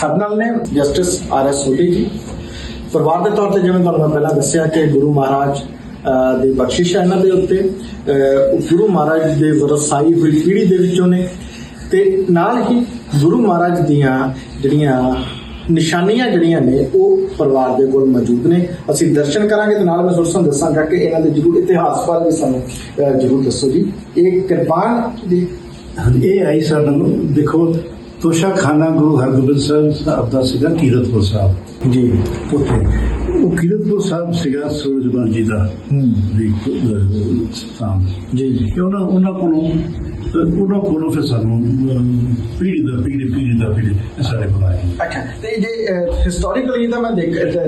ਸਾਡੇ ਨਾਲ ਨੇ ਜਸਟਿਸ ਆਰ ਐਸ ਸੋਢੀ ਜੀ। ਪਰਿਵਾਰ ਦੇ ਤੌਰ ਤੇ ਜਿਵੇਂ ਤੁਹਾਨੂੰ ਮੈਂ ਪਹਿਲਾਂ ਦੱਸਿਆ ਕਿ ਗੁਰੂ ਮਹਾਰਾਜ ਅਹ, ਦੀ ਬਖਸ਼ਿਸ਼ ਹੈ ਇਹਨਾਂ ਦੇ ਉੱਤੇ ਗੁਰੂ ਮਹਾਰਾਜ ਦੇ ਵਰਸਾਈ ਹੋਈ ਪੀੜ੍ਹੀ ਦੇ ਵਿੱਚੋਂ ਨੇ। ਤੇ ਨਾਲ ਹੀ ਗੁਰੂ ਮਹਾਰਾਜ ਦੀਆਂ ਜਿਹੜੀਆਂ ਨਿਸ਼ਾਨੀਆਂ ਜਿਹੜੀਆਂ ਨੇ ਉਹ ਪਰਿਵਾਰ ਦੇ ਕੋਲ ਮੌਜੂਦ ਨੇ। ਅਸੀਂ ਦਰਸ਼ਨ ਕਰਾਂਗੇ ਤੇ ਨਾਲ ਮੈਂ ਤੁਹਾਨੂੰ ਦੱਸਾਂਗਾ ਕਿ ਇਹਨਾਂ ਦੇ ਜ਼ਰੂਰ ਇਤਿਹਾਸ ਬਾਰੇ ਵੀ ਸਾਨੂੰ ਜ਼ਰੂਰ ਦੱਸੋ ਜੀ। ਇਹ ਕਿਰਪਾਨ ਦੀ ਇਹ ਆਈ ਸਾਨੂੰ ਦੇਖੋ ਤੋਸ਼ਾ ਖਾਨਾ ਗੁਰੂ ਹਰਗੋਬਿੰਦ ਸਾਹਿਬ ਸਾਹਿਬ ਦਾ ਸੀਗਾ ਕੀਰਤਪੁਰ ਸਾਹਿਬ। ਜੀ। ਉੱਥੇ। ਉਹ ਕੀਰਤਪੁਰ ਸਾਹਿਬ ਸੀਗਾ ਸੂਰਜਬਾਨ ਜੀ ਦਾ। ਜੀ ਜੀ। ਉਹਨਾਂ ਉਹਨਾਂ ਕੋਲੋਂ ਉਹਨਾਂ ਕੋਲੋਂ ਫਿਰ ਸਾਨੂੰ ਪੀੜ੍ਹੀ ਦਾ ਪੀੜ੍ਹੀ ਦਾ ਇਹ ਸਾਡੇ ਕੋਲ ਆਏ ਅੱਛਾ ਤੇ ਜੇ ਹਿਸਟੋਰੀਕਲੀ ਤਾਂ ਮੈਂ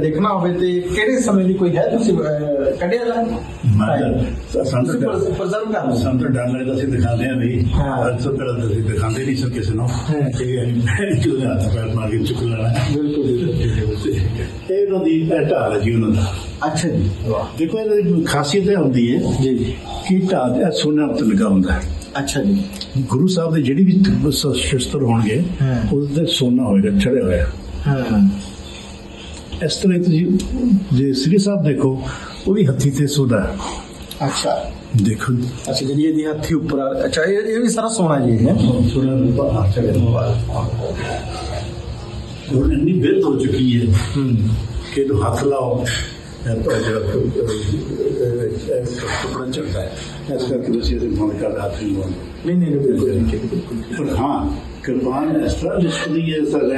ਦੇਖਣਾ ਹੋਵੇ ਤੇ ਕਿਹੜੇ ਸਮੇਂ ਦੀ ਕੋਈ ਹੈ ਤੁਸੀਂ ਕੱਢਿਆ ਜਾ ਮੈਂ ਸੰਤ ਪ੍ਰਜ਼ਰਵ ਕਰਨਾ ਸੰਤ ਡਰ ਲੱਗਦਾ ਸੀ ਦਿਖਾਉਂਦੇ ਆ ਵੀ ਹਾਂ। ਅੱਜ ਤੋਂ ਪਹਿਲਾਂ ਤਾਂ ਅਸੀਂ ਦਿਖਾਉਂਦੇ ਨਹੀਂ ਸੀ ਕਿਸੇ ਨੂੰ। ਹਾਂ। ਤੇ ਜਿਹਦੇ ਹੱਥ ਪੈਰ ਮਾਰ ਕੇ ਚੁੱਕ ਲੈਣਾ। ਬਿਲਕੁਲ ਇਹ ਉਹਨਾਂ ਦੀ ਇਹ ਢਾਲ ਜੀ ਉਹਨਾਂ ਦਾ। ਅੱਛਾ ਜੀ। ਦੇਖੋ ਇਹਦੀ ਖਾਸੀਅਤ ਇਹ ਹੁੰਦੀ ਹੈ ਜੀ। ਕਿ ਢਾਲ ਇਹ ਸੋਨੇ ਉੱਤੇ ਲੱਗਾ ਹੁੰਦਾ ਹੈ। ਅੱਛਾ ਜੀ। ਗੁਰੂ ਸਾਹਿਬ ਦੇ ਜਿਹੜੀ ਵੀ ਸ਼ਸਤਰ ਹੋਣਗੇ। ਉਹਦੇ ਤੇ ਸੋਨਾ ਹੋਏਗਾ ਚੜਿਆ ਹੋਇਆ। ਹਾਂ। ਇਸ ਤਰ੍ਹਾਂ ਤੁਸੀਂ ਜੇ ਸ੍ਰੀ ਸਾਹਿਬ ਦੇਖੋ ਉਹ ਵੀ ਹੱਥੀ ਤੇ ਹੈ। ਅੱਛਾ। ਦੇਖੋ ਅੱਛਾ ਜਿਹੜੀ ਇਹਦੀ ਹੱਥੀ ਉੱਪਰ ਅੱਛਾ ਇਹ ਵੀ ਸਾਰਾ ਸੋਨਾ ਜੀ ਹੈ। ਸੋਨਾ ਦੇ ਹੱਥ ਚੜਿਆ ਹੋਇਆ। ਉਹ ਇੰਨੀ ਬਿਰਧ ਹੋ ਚੁੱਕੀ ਹੂੰ। ਕਿ ਇਹਨੂੰ ਹੱਥ ਲਾਓ। ਇਹ ਤਾਂ ਕੱਪੜਾ ਚੜਦਾ ਹੈ ਇਸ ਕਰਕੇ ਤੁਸੀਂ ਇਹਦੇ ਮਨ ਕਰ ਹੱਥ ਨਹੀਂ ਲਾਉਂਦੇ ਨਹੀਂ ਨਹੀਂ ਨਹੀਂ, ਬਿਲਕੁਲ ਨਹੀਂ, ਬਿਲਕੁਲ ਪਰ ਹਾਂ ਕੁਰਬਾਨ ਇਸ ਤਰ੍ਹਾਂ ਲਿਖਦੀ ਹੈ ਇਸ ਤਰ੍ਹਾਂ